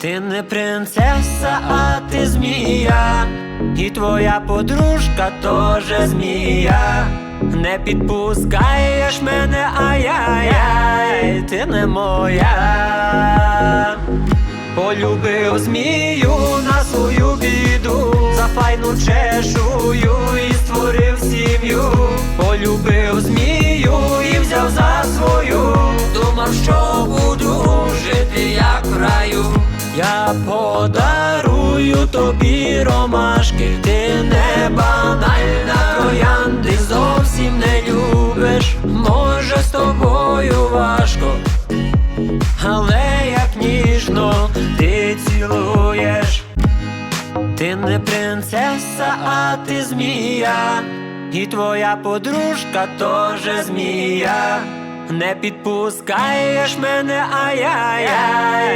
Ти не принцеса, а ти змія, і твоя подружка теж змія. Не підпускаєш мене, ай-яй-яй, ти не моя. Полюбив змію на свою Я подарую тобі ромашки, ти не банальна троянди зовсім не любиш. Може з тобою важко, але як ніжно ти цілуєш. Ти не принцеса, а ти змія, і твоя подружка теж змія. Не підпускаєш мене, ай-яй-яй